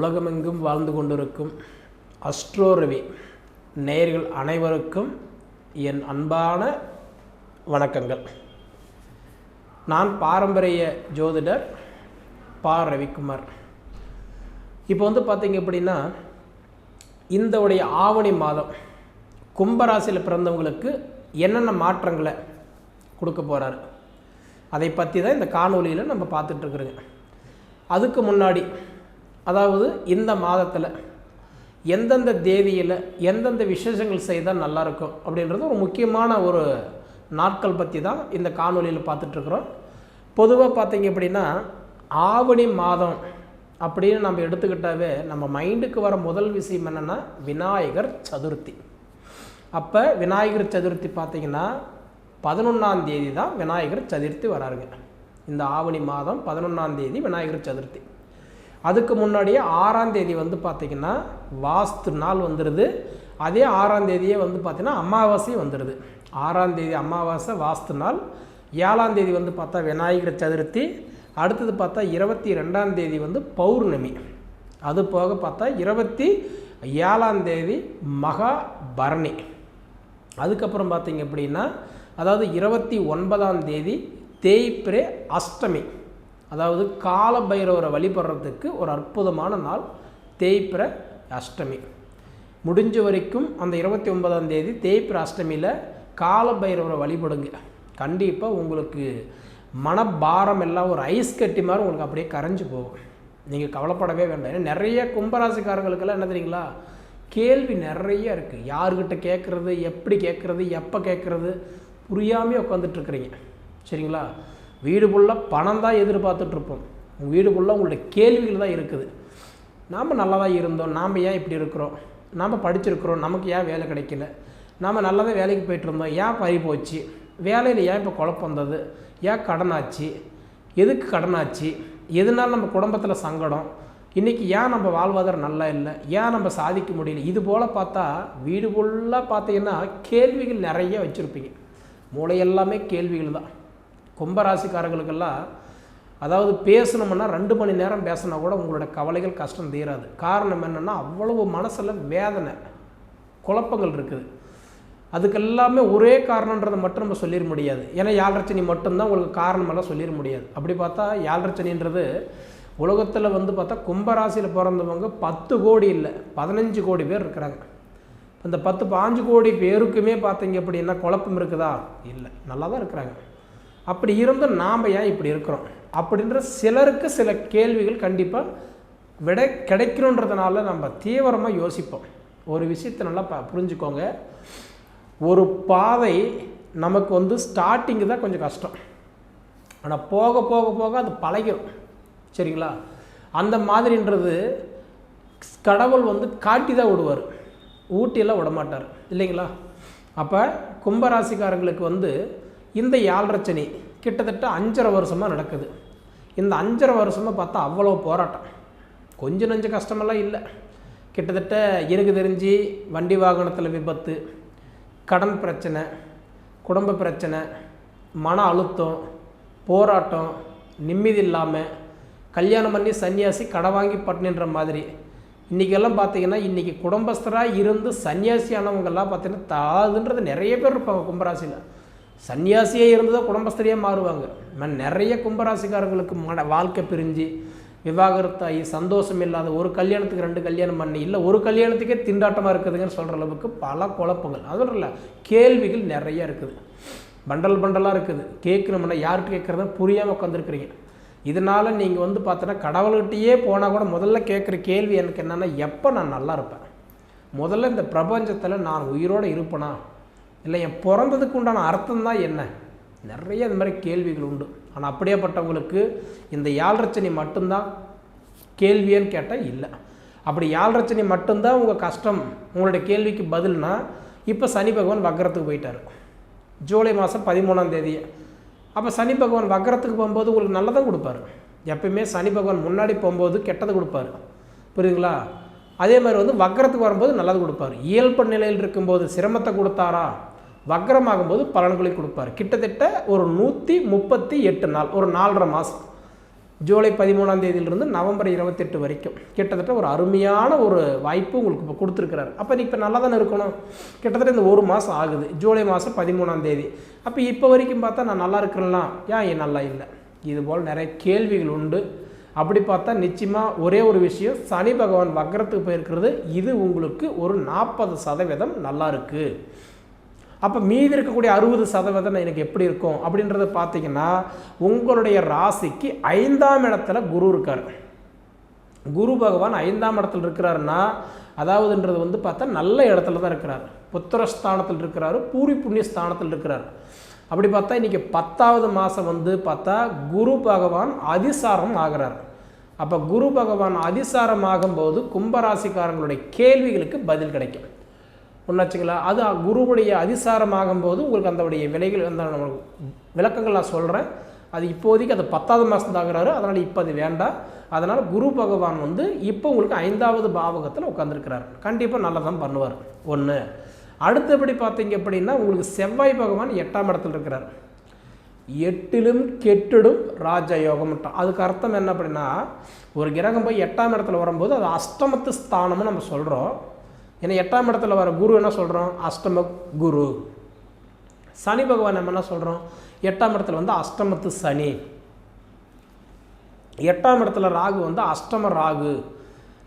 உலகமெங்கும் வாழ்ந்து கொண்டிருக்கும் அஸ்ட்ரோரவி நேயர்கள் அனைவருக்கும் என் அன்பான வணக்கங்கள். நான் பாரம்பரிய ஜோதிடர் பா. ரவிக்குமார். இப்போ வந்து பார்த்தீங்க அப்படின்னா இந்த உடைய ஆவணி மாதம் கும்பராசியில் பிறந்தவங்களுக்கு என்னென்ன மாற்றங்களை கொடுக்க போகிறாரு அதை பற்றி தான் இந்த காணொலியில் நம்ம பார்த்துட்ருக்குறோங்க அதுக்கு முன்னாடி அதாவது இந்த மாதத்தில் எந்தெந்த தேதியில் எந்தெந்த விசேஷங்கள் செய்தால் நல்லாயிருக்கும் அப்படின்றது ஒரு முக்கியமான ஒரு நாட்கள் பற்றி தான் இந்த காணொலியில் பார்த்துட்ருக்குறோம். பொதுவாக பார்த்தீங்க அப்படின்னா ஆவணி மாதம் அப்படின்னு நம்ம எடுத்துக்கிட்டாவே நம்ம மைண்டுக்கு வர முதல் விஷயம் என்னென்னா விநாயகர் சதுர்த்தி. அப்போ விநாயகர் சதுர்த்தி பார்த்தீங்கன்னா பதினொன்றாம் தேதி தான் விநாயகர் சதுர்த்தி வராருங்க. இந்த ஆவணி மாதம் பதினொன்றாம் தேதி விநாயகர் சதுர்த்தி. அதுக்கு முன்னாடியே ஆறாம் தேதி வந்து பார்த்திங்கன்னா வாஸ்து நாள் வந்துடுது அதே ஆறாம் தேதியே வந்து பார்த்திங்கன்னா அமாவாசை வந்துடுது ஆறாம் தேதி அமாவாசை வாஸ்து நாள். ஏழாம் தேதி வந்து பார்த்தா விநாயகர் சதுர்த்தி. அடுத்தது பார்த்தா இருபத்தி ரெண்டாம் தேதி வந்து பௌர்ணமி. அது போக பார்த்தா இருபத்தி ஏழாம் தேதி மகா பரணி. அதுக்கப்புறம் பார்த்தீங்க அப்படின்னா அதாவது இருபத்தி ஒன்பதாம் தேதி தேய்பிரே அஷ்டமி. அதாவது கால பைரவரை வழிபடுறதுக்கு ஒரு அற்புதமான நாள் தேய்பிர அஷ்டமி. முடிஞ்ச வரைக்கும் அந்த இருபத்தி ஒன்பதாம் தேதி தேய்பிர அஷ்டமியில் கால பைரவரை வழிபடுங்க. கண்டிப்பாக உங்களுக்கு மனபாரம் எல்லாம் ஒரு ஐஸ் கட்டி மாதிரி உங்களுக்கு அப்படியே கரைஞ்சி போகும். நீங்கள் கவலைப்படவே வேண்டாம். ஏன்னா நிறைய கும்பராசிக்காரங்களுக்கெல்லாம் என்ன தெரியுங்களா? கேள்வி நிறைய இருக்குது யார்கிட்ட கேட்குறது எப்படி கேட்குறது எப்போ கேட்குறது புரியாமே உட்காந்துட்ருக்குறீங்க சரிங்களா? வீடு ஃபுல்லாக பணம் தான் எதிர்பார்த்துட்ருப்போம் உங்கள் வீடு ஃபுல்லாக உங்களுடைய கேள்விகள் தான் இருக்குது. நாம் நல்லா தான் இருந்தோம் நாம் ஏன் இப்படி இருக்கிறோம்? நாம் படிச்சிருக்கிறோம் நமக்கு ஏன் வேலை கிடைக்கல? நாம் நல்லா தான் வேலைக்கு போயிட்டு இருந்தோம் ஏன் பறி போச்சு? வேலையில் ஏன் இப்போ குழப்பம் வந்தது? ஏன் கடனாச்சு எதுக்கு கடனாச்சு எதனால் நம்ம குடும்பத்தில் சங்கடம்? இன்றைக்கி ஏன் நம்ம வாழ்வாதாரம் நல்லா இல்லை? ஏன் நம்ம சாதிக்க முடியல? இது போல் பார்த்தா வீடு ஃபுல்லாக பார்த்தீங்கன்னா கேள்விகள் நிறைய வச்சுருப்பீங்க. மூளை எல்லாமே கேள்விகள் தான். கும்பராசிக்காரர்களுக்கெல்லாம் அதாவது பேசணும்னா ரெண்டு மணி நேரம் பேசினா கூட உங்களோட கவலைகள் கஷ்டம் தீராது. காரணம் என்னென்னா அவ்வளவு மனசில் வேதனை குழப்பங்கள் இருக்குது. அதுக்கெல்லாமே ஒரே காரணன்றதை மட்டும் நம்ம சொல்லிட முடியாது. ஏன்னா யாழ்ரச்சனி மட்டும்தான் உங்களுக்கு காரணமெல்லாம் சொல்லிட முடியாது. அப்படி பார்த்தா யாழ்ரச்சனின்றது உலகத்தில் வந்து பார்த்தா கும்பராசியில் பிறந்தவங்க பத்து கோடி இல்லை பதினஞ்சு கோடி பேர் இருக்கிறாங்க. இந்த பத்து பாஞ்சு கோடி பேருக்குமே பார்த்தீங்க அப்படின்னா குழப்பம் இருக்குதா? இல்லை நல்லா தான் இருக்கிறாங்க. அப்படி இருந்தும் நாம் ஏன் இப்படி இருக்கிறோம்? அப்படின்ற சிலருக்கு சில கேள்விகள் கண்டிப்பாக விடை கிடைக்கணுன்றதுனால நம்ம தீவிரமாக யோசிப்போம். ஒரு விஷயத்தை நல்லா ப புரிஞ்சுக்கோங்க. ஒரு பாதை நமக்கு வந்து ஸ்டார்டிங்கு தான் கொஞ்சம் கஷ்டம். ஆனால் போக போக போக அது பழகிடும் சரிங்களா? அந்த மாதிரின்றது கடவுள் வந்து காட்டி தான் விடுவார். ஊட்டியெல்லாம் விட மாட்டார் இல்லைங்களா? அப்போ கும்பராசிக்காரங்களுக்கு வந்து இந்த யாழ்ரச்சனி கிட்டத்தட்ட அஞ்சரை வருஷமாக நடக்குது. இந்த அஞ்சரை வருஷமாக பார்த்தா அவ்வளோ போராட்டம். கொஞ்சம் நஞ்ச கஷ்டமெல்லாம் இல்லை. கிட்டத்தட்ட எனக்கு தெரிஞ்சு வண்டி வாகனத்தில் விபத்து கடன் பிரச்சனை குடும்ப பிரச்சனை மன அழுத்தம் போராட்டம் நிம்மதி இல்லாமல் கல்யாணம் பண்ணி சன்னியாசி கடை வாங்கி பட்டினின்ற மாதிரி. இன்றைக்கெல்லாம் பார்த்தீங்கன்னா இன்றைக்கி குடும்பஸ்தராக இருந்து சன்னியாசியானவங்கெல்லாம் பார்த்தீங்கன்னா தாதுன்றது நிறைய பேர் இருப்பாங்க கும்பராசியில். சன்னியாசியே இருந்து தான் குடும்பஸ்தரியாக மாறுவாங்க. நான் நிறைய கும்பராசிக்காரங்களுக்கு மன வாழ்க்கை பிரிஞ்சு விவாகரத்தாகி சந்தோஷம் இல்லாத ஒரு கல்யாணத்துக்கு ரெண்டு கல்யாணம் பண்ணி இல்லை ஒரு கல்யாணத்துக்கே திண்டாட்டமாக இருக்குதுங்கன்னு சொல்கிற அளவுக்கு பல குழப்பங்கள். அதுவும் இல்லை கேள்விகள் நிறைய இருக்குது. பண்டல் பண்டலாக இருக்குது. கேட்கணும்னா யார்கிட்ட கேட்குறத புரியாமல் உட்காந்துருக்குறீங்க இதனால் நீங்கள் வந்து பார்த்தோன்னா கடவுள்கிட்டயே போனால் கூட முதல்ல கேட்குற கேள்வி எனக்கு என்னென்னா எப்போ நான் நல்லா இருப்பேன்? முதல்ல இந்த பிரபஞ்சத்தில் நான் உயிரோடு இருப்பேனா? இல்லை என் பிறந்ததுக்கு உண்டான அர்த்தம் தான் என்ன? நிறைய இந்த மாதிரி கேள்விகள் உண்டு. ஆனால் அப்படியேப்பட்டவங்களுக்கு இந்த யாழ்ரச்சனை மட்டும்தான் கேள்வியன்னு கேட்டால் இல்லை. அப்படி யாழ்ரச்சனை மட்டும்தான் உங்கள் கஷ்டம் உங்களுடைய கேள்விக்கு பதில்னா இப்போ சனி பகவான் வக்கரத்துக்கு போயிட்டார். ஜூலை மாதம் பதிமூணாம் தேதியை அப்போ சனி பகவான் வக்கரத்துக்கு போகும்போது உங்களுக்கு நல்லதான் கொடுப்பாரு. எப்பயுமே சனி பகவான் முன்னாடி போகும்போது கெட்டதை கொடுப்பாரு. புரியுதுங்களா? அதே மாதிரி வந்து வக்கரத்துக்கு வரும்போது நல்லது கொடுப்பாரு. இயல்பு நிலையில் இருக்கும்போது சிரமத்தை கொடுத்தாரா? வக்கரமாகும்போது பலன்களை கொடுப்பார். கிட்டத்தட்ட ஒரு நூற்றி முப்பத்தி எட்டு நாள் ஒரு நாலரை மாதம் ஜூலை பதிமூணாம் தேதியிலிருந்து நவம்பர் இருபத்தெட்டு வரைக்கும். கிட்டத்தட்ட ஒரு அருமையான ஒரு வாய்ப்பு உங்களுக்கு இப்போ கொடுத்துருக்கிறாரு. அப்போ நீ இப்போ நல்லா தானே இருக்கணும்? கிட்டத்தட்ட இந்த ஒரு மாதம் ஆகுது. ஜூலை மாதம் பதிமூணாம் தேதி. அப்போ இப்போ வரைக்கும் பார்த்தா நான் நல்லா இருக்கிறேன்லாம் ஏன் ஏன் நல்லா இல்லை? இதுபோல் நிறைய கேள்விகள் உண்டு. அப்படி பார்த்தா நிச்சயமாக ஒரே ஒரு விஷயம் சனி பகவான் வக்கரத்துக்கு போயிருக்கிறது. இது உங்களுக்கு ஒரு நாற்பது சதவீதம் நல்லா இருக்குது அப்போ மீதி இருக்கக்கூடிய அறுபது சதவீதம் எனக்கு எப்படி இருக்கும்? அப்படின்றத பார்த்தீங்கன்னா உங்களுடைய ராசிக்கு ஐந்தாம் இடத்துல குரு இருக்கார். குரு பகவான் ஐந்தாம் இடத்துல இருக்கிறாருன்னா அதாவதுன்றது வந்து பார்த்தா நல்ல இடத்துல தான் இருக்கிறார். புத்திரஸ்தானத்தில் இருக்கிறாரு பூரி புண்ணிய ஸ்தானத்தில் இருக்கிறார். அப்படி பார்த்தா இன்றைக்கி பத்தாவது மாதம் வந்து பார்த்தா குரு பகவான் அதிசாரம் ஆகிறார். அப்போ குரு பகவான் அதிசாரம் ஆகும்போது கும்பராசிக்காரங்களுடைய கேள்விகளுக்கு பதில் கிடைக்கும். ஒன்றாச்சுங்களா அது குருவுடைய அதிசாரம் ஆகும்போது உங்களுக்கு அந்தவுடைய விலைகள் அந்த விளக்கங்கள் நான் சொல்கிறேன் அது இப்போதைக்கு அது பத்தாவது மாதம் ஆகிறாரு. அதனால் இப்போ அது வேண்டாம். அதனால் குரு பகவான் வந்து இப்போ உங்களுக்கு ஐந்தாவது பாவகத்தில் உட்காந்துருக்கிறார் கண்டிப்பாக நல்லா தான் பண்ணுவார். ஒன்று அடுத்தபடி பார்த்தீங்க அப்படின்னா உங்களுக்கு செவ்வாய் பகவான் எட்டாம் இடத்துல இருக்கிறார். எட்டிலும் கெட்டிடும் ராஜயோகம் அதுக்கு அர்த்தம் என்ன அப்படின்னா ஒரு கிரகம் போய் எட்டாம் இடத்துல வரும்போது அது அஷ்டமத்து ஸ்தானம்னு நம்ம சொல்கிறோம் ஏன்னா எட்டாம் இடத்துல வர குரு என்ன சொல்கிறோம் அஷ்டம குரு. சனி பகவான் நம்ம என்ன சொல்கிறோம் எட்டாம் இடத்துல வந்து அஷ்டமத்து சனி. எட்டாம் இடத்துல ராகு வந்து அஷ்டம ராகு.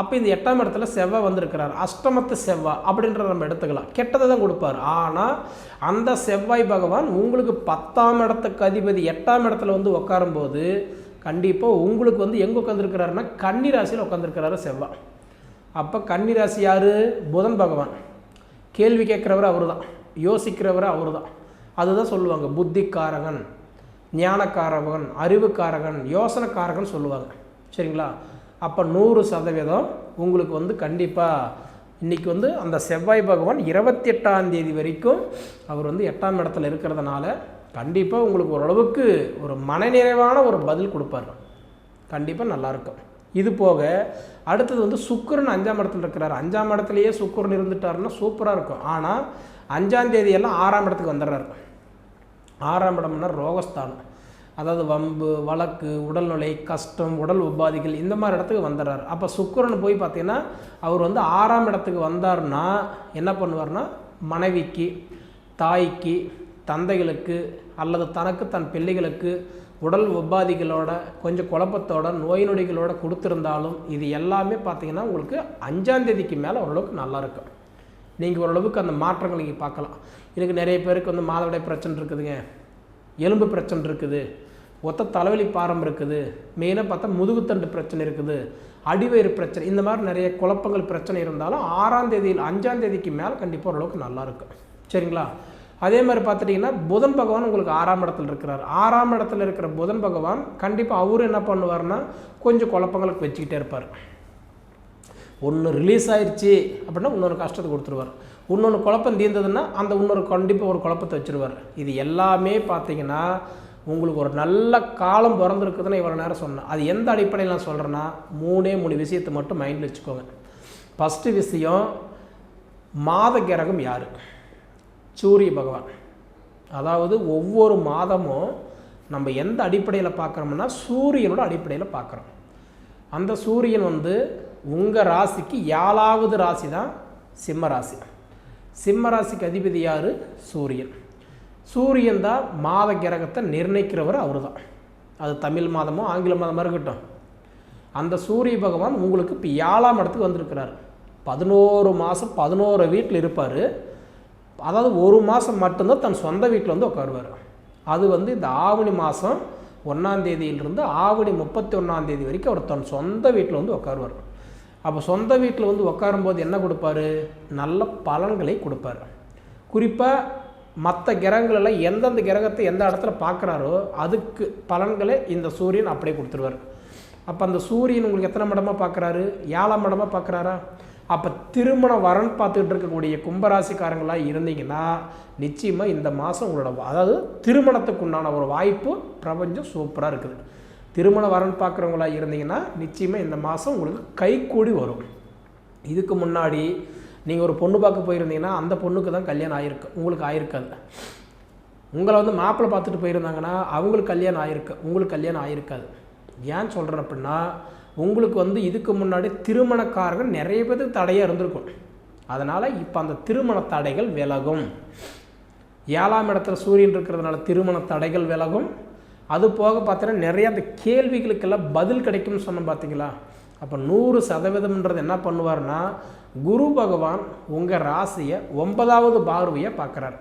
அப்போ இந்த எட்டாம் இடத்துல செவ்வாய் வந்திருக்கிறார். அஷ்டமத்து செவ்வாய் அப்படின்றத நம்ம எடுத்துக்கலாம். கெட்டதை தான் கொடுப்பார். ஆனால் அந்த செவ்வாய் பகவான் உங்களுக்கு பத்தாம் இடத்துக்கு அதிபதி எட்டாம் இடத்துல வந்து உட்காரும்போது கண்டிப்பாக உங்களுக்கு வந்து எங்கே உட்காந்துருக்கிறாருன்னா கன்னி ராசியில் உட்காந்துருக்கிறாரு செவ்வாய். அப்போ கன்னிராசி யார்? புதன் பகவான். கேள்வி கேட்குறவர் அவர் தான் யோசிக்கிறவர் அவர் தான் அதுதான் சொல்லுவாங்க. புத்திக்காரகன் ஞானக்காரகன் அறிவுக்காரகன் யோசனைக்காரகன் சொல்லுவாங்க. சரிங்களா? அப்போ நூறு சதவீதம் உங்களுக்கு வந்து கண்டிப்பாக இன்றைக்கி வந்து அந்த செவ்வாய் பகவான் இருபத்தி எட்டாம் தேதி வரைக்கும் அவர் வந்து எட்டாம் இடத்துல இருக்கிறதுனால கண்டிப்பாக உங்களுக்கு ஓரளவுக்கு ஒரு மனநிறைவான ஒரு பதில் கொடுப்பார். கண்டிப்பாக நல்லாயிருக்கும் இது போக அடுத்தது வந்து சுக்கரன் அஞ்சாம் இடத்துல இருக்கிறார். அஞ்சாம் இடத்துலையே சுக்கரன் இருந்துட்டாருன்னா சூப்பராக இருக்கும். ஆனால் அஞ்சாம் தேதியெல்லாம் ஆறாம் இடத்துக்கு வந்துடுறாரு. ஆறாம் இடம்னா ரோகஸ்தானம். அதாவது வம்பு வழக்கு உடல்நிலை கஷ்டம் உடல் உபாதிகள் இந்த மாதிரி இடத்துக்கு வந்துடுறாரு. அப்போ சுக்கரன் போய் பார்த்தீங்கன்னா அவர் வந்து ஆறாம் இடத்துக்கு வந்தார்னா என்ன பண்ணுவார்னா மனைவிக்கு தாய்க்கு தந்தைகளுக்கு அல்லது தனக்கு தன் பிள்ளைகளுக்கு உடல் உபாதிகளோட கொஞ்சம் குழப்பத்தோட நோய் நொடிகளோட கொடுத்துருந்தாலும் இது எல்லாமே பார்த்தீங்கன்னா உங்களுக்கு அஞ்சாந்தேதிக்கு மேலே ஓரளவுக்கு நல்லா இருக்கும். நீங்கள் ஓரளவுக்கு அந்த மாற்றங்கள் நீங்கள் பார்க்கலாம். எனக்கு நிறைய பேருக்கு வந்து மாதவிடை பிரச்சனை இருக்குதுங்க. எலும்பு பிரச்சனை இருக்குது. ஒத்த தலைவலி பாரம் இருக்குது. மெயினாக பார்த்தா முதுகுத்தண்டு பிரச்சனை இருக்குது. அடிவயிறு பிரச்சனை இந்த மாதிரி நிறைய குழப்பங்கள் பிரச்சனை இருந்தாலும் ஆறாம் தேதியில் அஞ்சாம் தேதிக்கு மேலே கண்டிப்பாக ஓரளவுக்கு நல்லாயிருக்கும் சரிங்களா? அதே மாதிரி பார்த்துட்டிங்கன்னா புதன் பகவான் உங்களுக்கு ஆறாம் இடத்துல இருக்கிறார். ஆறாம் இடத்துல இருக்கிற புதன் பகவான் கண்டிப்பாக அவரும் என்ன பண்ணுவார்னா கொஞ்சம் குழப்பங்களுக்கு வச்சுக்கிட்டே இருப்பார். ஒன்று ரிலீஸ் ஆயிடுச்சு அப்படின்னா இன்னொரு கஷ்டத்தை கொடுத்துருவார். இன்னொன்று குழப்பம் தீர்ந்ததுன்னா அந்த இன்னொரு கண்டிப்பாக ஒரு குழப்பத்தை வச்சுருவார். இது எல்லாமே பார்த்தீங்கன்னா உங்களுக்கு ஒரு நல்ல காலம் பிறந்திருக்குதுன்னு இவ்வளோ நேரம் சொன்னேன். அது எந்த அடிப்படையில் நான் சொல்கிறேன்னா மூணே மூணு விஷயத்தை மட்டும் மைண்டில் வச்சுக்கோங்க. ஃபஸ்ட்டு விஷயம் மாத கிரகம் யார்? சூரிய பகவான். அதாவது ஒவ்வொரு மாதமும் நம்ம எந்த அடிப்படையில் பார்க்குறோம்னா சூரியனோட அடிப்படையில் பார்க்குறோம். அந்த சூரியன் வந்து உங்கள் ராசிக்கு ஏழாவது ராசி தான் சிம்ம ராசி. சிம்ம ராசிக்கு அதிபதி யார்? சூரியன். சூரியன் தான் மாத கிரகத்தை நிர்ணயிக்கிறவர் அவர் தான் அது தமிழ் மாதமோ ஆங்கில மாதமாக இருக்கட்டும். அந்த சூரிய பகவான் உங்களுக்கு இப்போ ஏழாம் இடத்துக்கு வந்திருக்கிறார். பதினோரு மாதம் பதினோரு வீட்டில் இருப்பார். அதாவது ஒரு மாதம் மட்டும்தான் தன் சொந்த வீட்டில் வந்து உட்காருவார். அது வந்து இந்த ஆவணி மாதம் ஒன்றாந்தேதியிலிருந்து ஆவணி முப்பத்தி ஒன்றாந்தேதி வரைக்கும் அவர் தன் சொந்த வீட்டில் வந்து உட்காருவார். அப்போ சொந்த வீட்டில் வந்து உட்காரும்போது என்ன கொடுப்பாரு? நல்ல பலன்களை கொடுப்பார். குறிப்பாக மற்ற கிரகங்களெல்லாம் எந்தெந்த கிரகத்தை எந்த இடத்துல பார்க்குறாரோ அதுக்கு பலன்களை இந்த சூரியன் அப்படியே கொடுத்துருவார். அப்போ அந்த சூரியன் உங்களுக்கு எத்தனை மடமாக பார்க்குறாரு? ஏழாம் மடமாக பார்க்குறாரா? அப்போ திருமண வரன் பார்த்துக்கிட்டு இருக்கக்கூடிய கும்பராசிக்காரங்களாக இருந்தீங்கன்னா நிச்சயமாக இந்த மாதம் உங்களோட அதாவது திருமணத்துக்கு உண்டான ஒரு வாய்ப்பு பிரபஞ்சம் சூப்பராக இருக்குது. திருமண வரன் பார்க்குறவங்களா இருந்தீங்கன்னா நிச்சயமாக இந்த மாதம் உங்களுக்கு கைக்கூடி வரும். இதுக்கு முன்னாடி நீங்கள் ஒரு பொண்ணு பார்க்க போயிருந்தீங்கன்னா அந்த பொண்ணுக்கு தான் கல்யாணம் ஆகிருக்கு உங்களுக்கு ஆயிருக்காது. உங்களை வந்து மாப்பிள்ளை பார்த்துட்டு போயிருந்தாங்கன்னா அவங்களுக்கு கல்யாணம் ஆகிருக்கு உங்களுக்கு கல்யாணம் ஆகிருக்காது ஏன் சொல்கிறேன் அப்படின்னா உங்களுக்கு வந்து இதுக்கு முன்னாடி திருமணக்காரர்கள் நிறைய பேர் தடையாக இருந்திருக்கும். அதனால் இப்போ அந்த திருமண தடைகள் விலகும். ஏழாம் இடத்துல சூரியன் இருக்கிறதுனால திருமண தடைகள் விலகும். அது போக பார்த்தீங்கன்னா நிறைய அந்த கேள்விகளுக்கெல்லாம் பதில் கிடைக்கும்னு சொன்னோம் பார்த்தீங்களா அப்போ நூறு சதவீதம்ன்றது என்ன பண்ணுவார்னா குரு பகவான் உங்கள் ராசியை ஒன்பதாவது பார்வையை பார்க்குறார்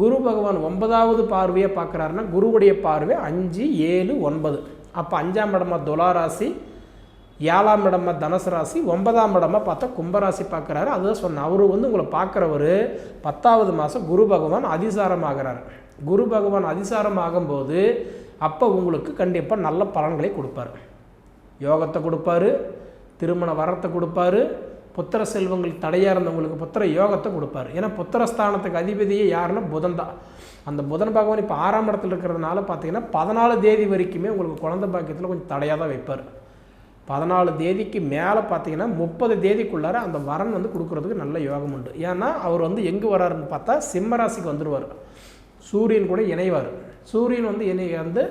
குரு பகவான் ஒன்பதாவது பார்வையை பார்க்குறாருன்னா குருவுடைய பார்வை அஞ்சு ஏழு ஒன்பது. அப்போ அஞ்சாம் இடமா துலா ராசி ஏழாம் இடமா தனுசு ராசி ஒன்பதாம் இடமா பார்த்தா கும்பராசி பார்க்குறாரு. அதுதான் சொன்னேன். அவர் வந்து உங்களை பார்க்குறவர் பத்தாவது மாதம் குரு பகவான் அதிசாரம் ஆகிறார் குரு பகவான் அதிசாரம் ஆகும்போது அப்போ உங்களுக்கு கண்டிப்பாக நல்ல பலன்களை கொடுப்பார். யோகத்தை கொடுப்பாரு திருமண வரத்தை கொடுப்பாரு புத்திர செல்வங்கள் தடையாக இருந்தவங்களுக்கு புத்திர யோகத்தை கொடுப்பார். ஏன்னா புத்திரஸ்தானத்துக்கு அதிபதியே யாருன்னா புதன் தான். அந்த புதன் பகவான் இப்போ ஆறாம் இடத்துல இருக்கிறதுனால பார்த்தீங்கன்னா பதினாலு தேதி வரைக்குமே உங்களுக்கு குழந்தை பாக்கியத்தில் கொஞ்சம் தடையாக தான் வைப்பார். பதினாலு தேதிக்கு மேலே பார்த்தீங்கன்னா முப்பது தேதிக்குள்ளார அந்த வரன் வந்து கொடுக்குறதுக்கு நல்ல யோகம் உண்டு. ஏன்னா அவர் வந்து எங்கே வராருன்னு பார்த்தா சிம்மராசிக்கு வந்துடுவார் சூரியன் கூட இணைவார். சூரியன் வந்து இணை வந்து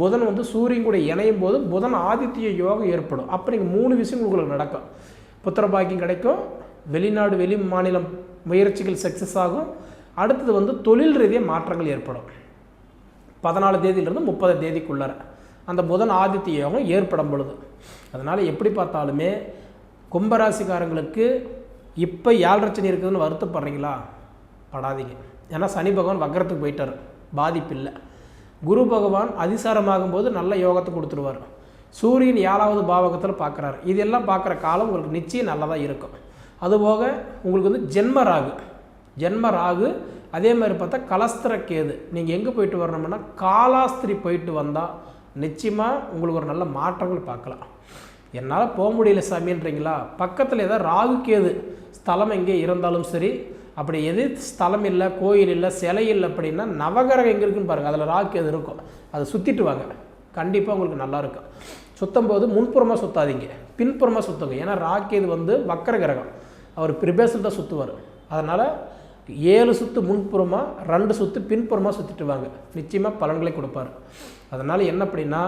புதன் வந்து சூரியன் கூட இணையும் போது புதன் ஆதித்ய யோகம் ஏற்படும். அப்போ நீங்கள் மூணு விஷயம் உங்களுக்கு நடக்கும். புத்திர பாக்கியம் கிடைக்கும். வெளிநாடு வெளி மாநிலம் முயற்சிகள் சக்ஸஸ் ஆகும். அடுத்தது வந்து தொழில் ரீதியாக மாற்றங்கள் ஏற்படும். பதினாலு தேதியிலிருந்து முப்பது தேதிக்குள்ளார அந்த புதன் ஆதித்ய யோகம் ஏற்படும் பொழுது. அதனால் எப்படி பார்த்தாலுமே கும்பராசிக்காரங்களுக்கு இப்போ ஏழரச்சனை இருக்குதுன்னு வருத்தப்படுறீங்களா? படாதீங்க. ஏன்னா சனி பகவான் வக்கரத்துக்கு போயிட்டார். பாதிப்பு இல்லை குரு பகவான் அதிசாரமாகும் போது நல்ல யோகத்தை கொடுத்துருவார். சூரியன் ஏழாவது பாவகத்தில் பார்க்குறாரு இதெல்லாம் பார்க்குற காலம் உங்களுக்கு நிச்சயம் நல்லதாக இருக்கும். அதுபோக உங்களுக்கு வந்து ஜென்ம ராகு. ஜென்ம ராகு அதே மாதிரி பார்த்தா கலஸ்திர கேது. நீங்கள் எங்கே போயிட்டு வரணும்னா காலாஸ்திரி போயிட்டு வந்தால் நிச்சயமாக உங்களுக்கு ஒரு நல்ல மாற்றங்கள் பார்க்கலாம். என்னால் போக முடியல சாமின்றீங்களா? பக்கத்தில் ஏதாவது ராகு கேது ஸ்தலம் எங்கே இருந்தாலும் சரி அப்படி எது ஸ்தலம் இல்லை கோயில் இல்லை சிலை இல்லை அப்படின்னா நவகிரகம் எங்கே இருக்குன்னு பாருங்கள் அதில் ராகு கேது இருக்கும். அதை சுற்றிட்டு வாங்க. கண்டிப்பாக உங்களுக்கு நல்லா இருக்கும். சுத்தம் போது முன்புறமாக சுற்றாதீங்க பின்புறமாக சுத்துங்க. ஏன்னா ராக்கேது வந்து வக்கர கிரகம். அவர் பிரிபேசல் தான் சுற்றுவார் அதனால் ஏழு சுற்று முன்புறமாக ரெண்டு சுற்று பின்புறமாக சுற்றிட்டு வாங்க. நிச்சயமாக பலன்களை கொடுப்பார். அதனால் என்ன அப்படின்னா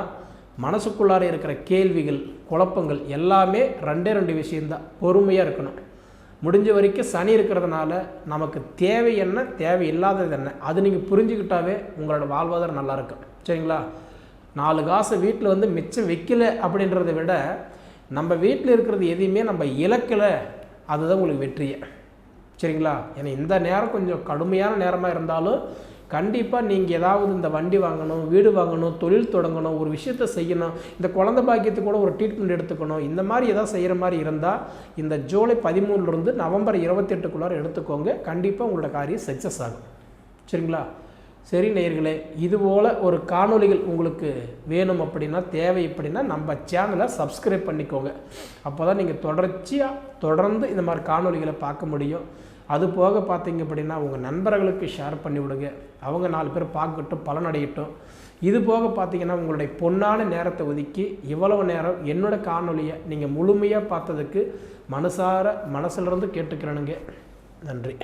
மனசுக்குள்ளார இருக்கிற கேள்விகள் குழப்பங்கள் எல்லாமே ரெண்டே ரெண்டு விஷயந்தான் பொறுமையாக இருக்கணும். முடிஞ்ச வரைக்கும் சனி இருக்கிறதுனால நமக்கு தேவை என்ன? தேவை இல்லாதது என்ன? அது நீங்கள் புரிஞ்சுக்கிட்டாவே உங்களோட வாழ்வாதாரம் நல்லாயிருக்கும் சரிங்களா? நாலு காசு வீட்டில் வந்து மிச்சம் வைக்கல அப்படின்றத விட நம்ம வீட்டில் இருக்கிறது எதையுமே நம்ம இழக்கலை அதுதான் உங்களுக்கு வெற்றியை. சரிங்களா? ஏன்னா இந்த நேரம் கொஞ்சம் கடுமையான நேரமாக இருந்தாலும் கண்டிப்பாக நீங்கள் ஏதாவது இந்த வண்டி வாங்கணும் வீடு வாங்கணும் தொழில் தொடங்கணும் ஒரு விஷயத்த செய்யணும் இந்த குழந்தை பாக்கியத்துக்கு கூட ஒரு ட்ரீட்மெண்ட் எடுத்துக்கணும் இந்த மாதிரி ஏதாவது செய்கிற மாதிரி இருந்தால் இந்த ஜூலை பதிமூணுலேருந்து நவம்பர் இருபத்தெட்டுக்குள்ளார எடுத்துக்கோங்க. கண்டிப்பாக உங்களோட காரியம் சக்ஸஸ் ஆகும். சரிங்களா? சரி நேயர்களே இதுபோல் ஒரு காணொளிகள் உங்களுக்கு வேணும் அப்படின்னா தேவை அப்படின்னா நம்ம சேனலை சப்ஸ்கிரைப் பண்ணிக்கோங்க. அப்போ தான் நீங்கள் தொடர்ச்சியாக தொடர்ந்து இந்த மாதிரி காணொளிகளை பார்க்க முடியும். அது போக பார்த்தீங்க அப்படின்னா உங்கள் நண்பர்களுக்கு ஷேர் பண்ணி விடுங்க. அவங்க நாலு பேர் பார்க்கட்டும் பலனடையட்டும் இது போக பார்த்தீங்கன்னா உங்களுடைய பொன்னான நேரத்தை ஒதுக்கி இவ்வளவு நேரம் என்னோட காணொலியை நீங்கள் முழுமையாக பார்த்ததுக்கு மனசார மனசிலிருந்து கேட்டுக்கிறேனுங்க. நன்றி.